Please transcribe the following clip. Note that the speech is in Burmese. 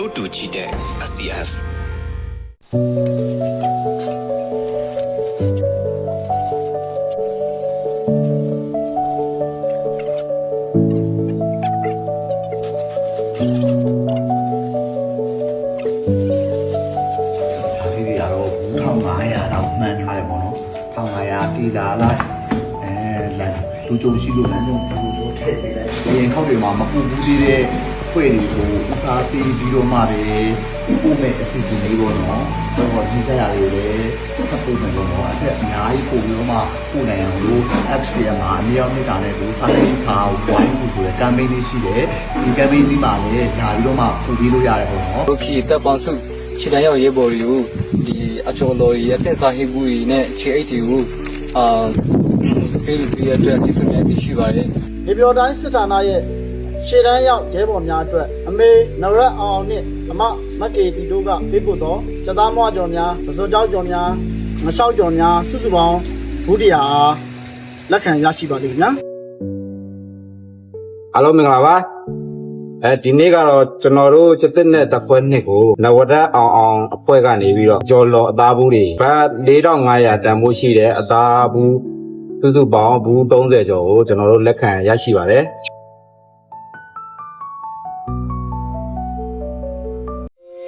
တိုးတူချီတဲ့ SCF ဒါလေးတွေကတော့1500တော့မှန်းထားတယ်ပေါ့နော်1500ပြည်လာလိုက်အဲလမ်းလူကြုံရှိလို့လမ်းကြုံလူကြုံထည့်ပေးလိုက်ဒီရင်ခောက်တွေမှာမပူဘူးသေးတဲ့ ဖွဲ့တွေကိုဥစားပေးပြီးတော့မှပဲပို့မဲ့အစီအစဉ်လေးပေါ့နော်တော့ဒီစရာလေးတွေလည်းဖတ်ဖို့မယ်ပေါ့နော်အဲ့အများကြီးပို့ပြီးတော့မှပို့နိုင်အောင်လို့ apps တွေမှာအများကြီးနေတာနဲ့ဒီစာရေးခါဝိုင်းဖို့ဆိုတဲ့ campaign လေးရှိတယ်ဒီ campaign လေးမှာလည်းညာပြီးတော့မှပို့ပေးလို့ရတယ်ပေါ့နော်ဒုက္ခိတပ်ပေါင်းစုခြေတန်းရောက်ရေးပေါ်တွေကိုဒီအကျော်လော်ကြီးအသင့်စားဟိဘူးကြီးနဲ့ခြေအိတ်တွေကိုအာပေးလို့ပြရတဲ့ဒီစမြတ်ရှိပါတယ်နေပြော်တိုင်းစစ်ဌာနရဲ့ ရှေ့တန်းရောက်ရဲဘော်များအတွက်အမေနရက်အောင်အောင်နဲ့အမမက်ကေတီတို့ကပေးပို့တော့စသားမွားကြော်များပစိုးကြောက်ကြော်များငချောက်ကြော်များစုစုပေါင်းဘူးတရာလက်ခံရရှိပါလိမ့်ခင်ဗျာအားလုံးမင်္ဂလာပါအဲဒီနေ့ကတော့ကျွန်တော်တို့စစ်တပ်နဲ့တပ်ဖွဲ့နှစ်ကိုနဝဒအောင်အောင်အဖွဲ့ကနေပြီးတော့ကြော်လော်အသားဘူးတွေဘတ်4500တန်ဖိုးရှိတဲ့အသားဘူးစုစုပေါင်းဘူး30ကျော်ကိုကျွန်တော်တို့လက်ခံရရှိပါတယ်